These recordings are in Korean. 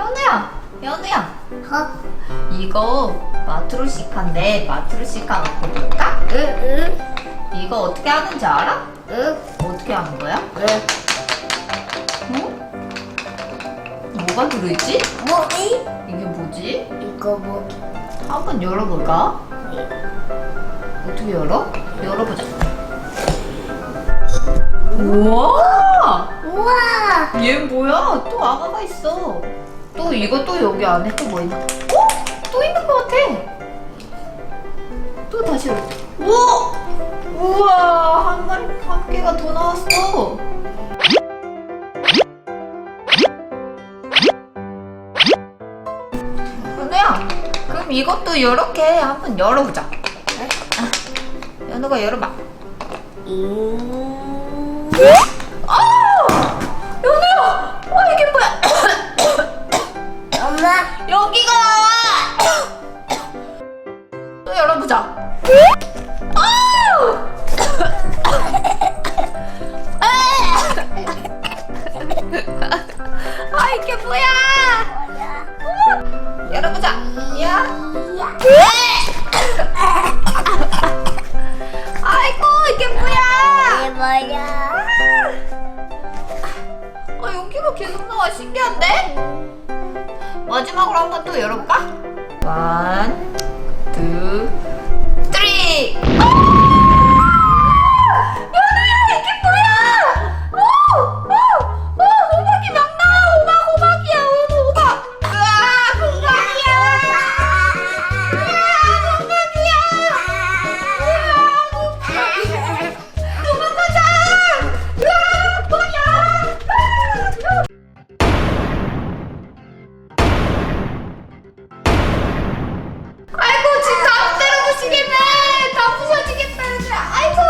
현우야, 현우야. 어? 이거 마트로시카인데 마트로시카 놓고 볼까? 응, 이거 어떻게 하는지 알아? 응, 어떻게 하는 거야? 응. 어? 뭐가 들어있지? 뭐이? 이게 뭐지? 이거 뭐? 한번 열어볼까? 어떻게 열어? 열어보자. 우와! 우와! 얘 뭐야? 또 아가가 있어. 또 이거 또 여기 안에 또 뭐 있나? 어? 또 있는 것 같아. 또 다시. 우와! 우와! 한 마리, 한 개가 더 나왔어. 연우야, 그럼 이것도 이렇게 한번 열어보자. 아, 연우가 열어봐. 음. 또 열어보자. 아 이게 뭐야? 어? 열어보자. 야. 아이고 이게 뭐야? 이게 뭐야? 아 여기가 계속 나와 신기한데? 마지막으로 한 번 또 열어볼까? 원, 투, 쓰리. 아! 연우야 이게 뭐야? 오, 오, 오, 호박이 막 나와. 호박, 호박이야. 연우 호박. 으아, 호박이야. 으아, 호박이야. 으아, 도망가자. 으아, 뭐야? 아이고 지금 다 부서지겠다 아이고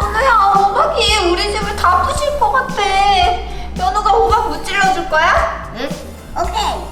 연우야 호박이 우리 집을 다 부실 것 같아 연우가 호박 무찔러 줄 거야? 응? 오케이.